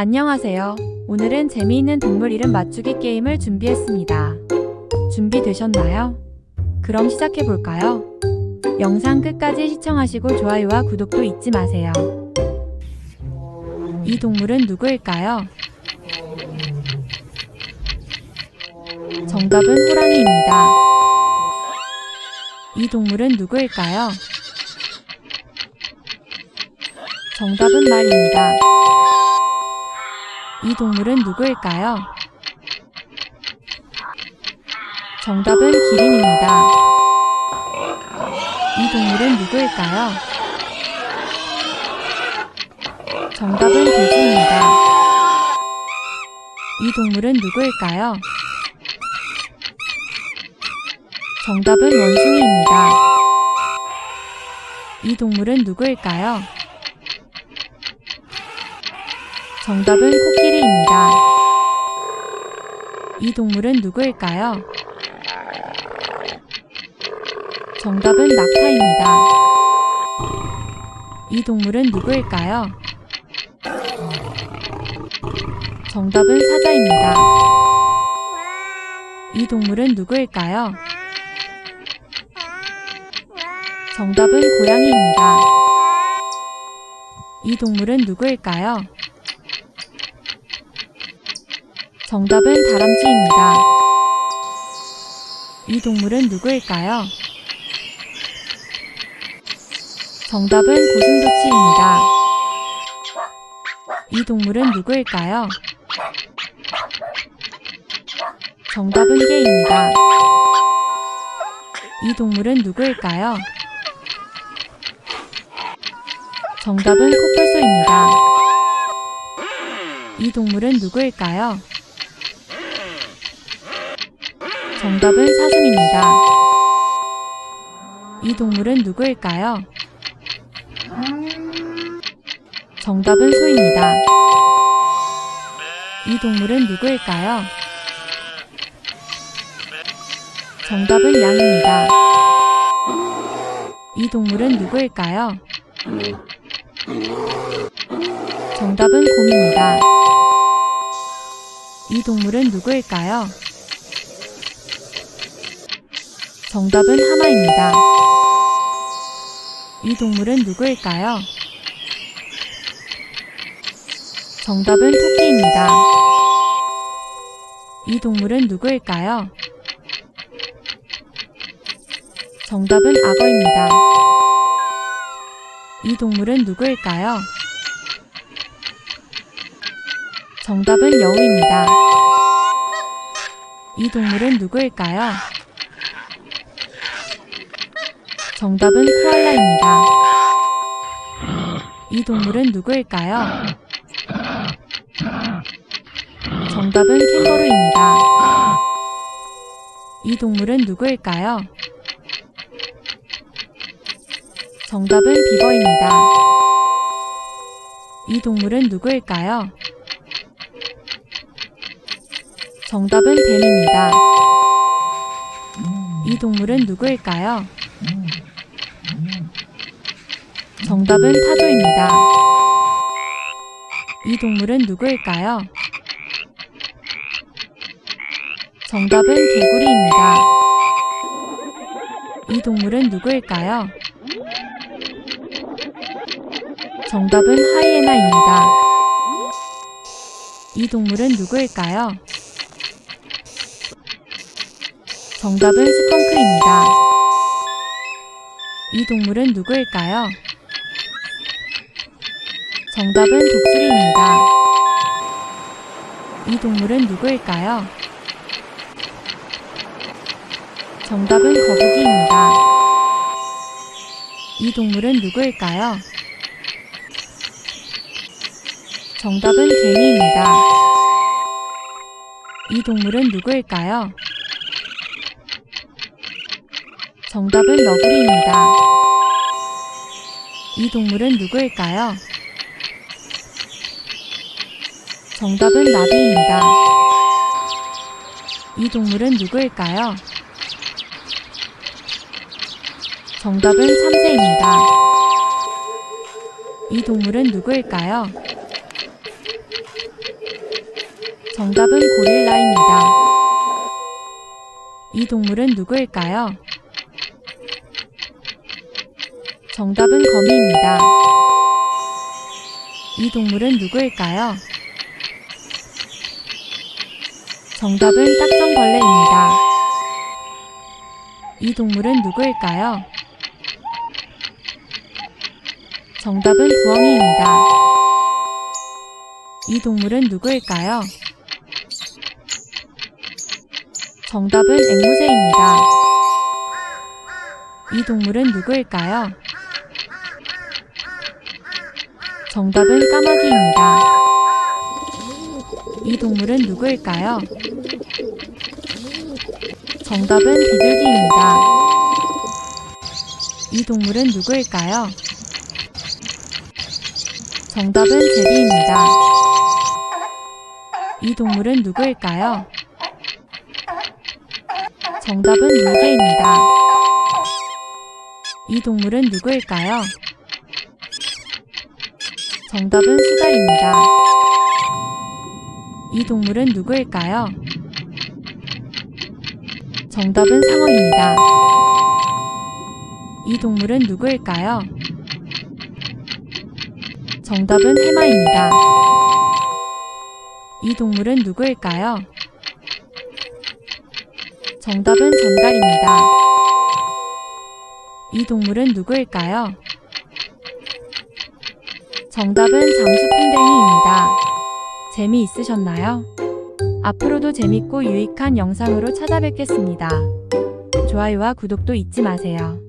안녕하세요. 오늘은 재미있는 동물 이름 맞추기 게임을 준비했습니다. 준비되셨나요? 그럼 시작해 볼까요? 영상 끝까지 시청하시고 좋아요와 구독도 잊지 마세요. 이 동물은 누구일까요? 정답은 호랑이입니다. 이 동물은 누구일까요? 정답은 말입니다. 이 동물은 누구일까요? 정답은 기린입니다. 이 동물은 누구일까요? 정답은 돼지입니다. 이 동물은 누구일까요? 정답은 원숭이입니다. 이 동물은 누구일까요? 정답은 코끼리입니다. 이 동물은 누구일까요? 정답은 낙타입니다. 이 동물은 누구일까요? 정답은 사자입니다. 이 동물은 누구일까요? 정답은 고양이입니다. 이 동물은 누구일까요? 정답은 다람쥐입니다. 이 동물은 누구일까요? 정답은 고슴도치입니다. 이 동물은 누구일까요? 정답은 개입니다. 이 동물은 누구일까요? 정답은 코뿔소입니다. 이 동물은 누구일까요? 정답은 사슴입니다. 이 동물은 누구일까요? 정답은 소입니다. 이 동물은 누구일까요? 정답은 양입니다. 이 동물은 누구일까요? 정답은 곰입니다. 이 동물은 누구일까요? 정답은 하마입니다. 이 동물은 누구일까요? 정답은 토끼입니다. 이 동물은 누구일까요? 정답은 악어입니다. 이 동물은 누구일까요? 정답은 여우입니다. 이 동물은 누구일까요? 정답은 코알라입니다. 이 동물은 누구일까요? 정답은 캥거루입니다. 이 동물은 누구일까요? 정답은 비버입니다. 이 동물은 누구일까요? 정답은 뱀입니다. 이 동물은 누구일까요? 정답은 타조입니다. 이 동물은 누구일까요? 정답은 개구리입니다. 이 동물은 누구일까요? 정답은 하이에나입니다. 이 동물은 누구일까요? 정답은 스컹크입니다. 이 동물은 누구일까요? 정답은 독수리입니다. 이 동물은 누구일까요? 정답은 거북이입니다. 이 동물은 누구일까요? 정답은 개미입니다. 이 동물은 누구일까요? 정답은 너구리입니다. 이 동물은 누구일까요? 정답은 나비입니다. 이 동물은 누구일까요? 정답은 참새입니다. 이 동물은 누구일까요? 정답은 고릴라입니다. 이 동물은 누구일까요? 정답은 거미입니다. 이 동물은 누구일까요? 정답은 딱정벌레입니다. 이 동물은 누구일까요? 정답은 부엉이입니다. 이 동물은 누구일까요? 정답은 앵무새입니다. 이 동물은 누구일까요? 정답은 까마귀입니다. 이 동물은 누구일까요? 정답은 비둘기입니다. 이 동물은 누구일까요? 정답은 제비입니다. 이 동물은 누구일까요? 정답은 물개입니다. 이 동물은 누구일까요? 정답은 수달입니다. 이 동물은 누구일까요? 정답은 상어입니다. 이 동물은 누구일까요? 정답은 해마입니다. 이 동물은 누구일까요? 정답은 전갈입니다. 이 동물은 누구일까요? 정답은 장수풍뎅이입니다. 재미있으셨나요? 앞으로도 재밌고 유익한 영상으로 찾아뵙겠습니다. 좋아요와 구독도 잊지 마세요.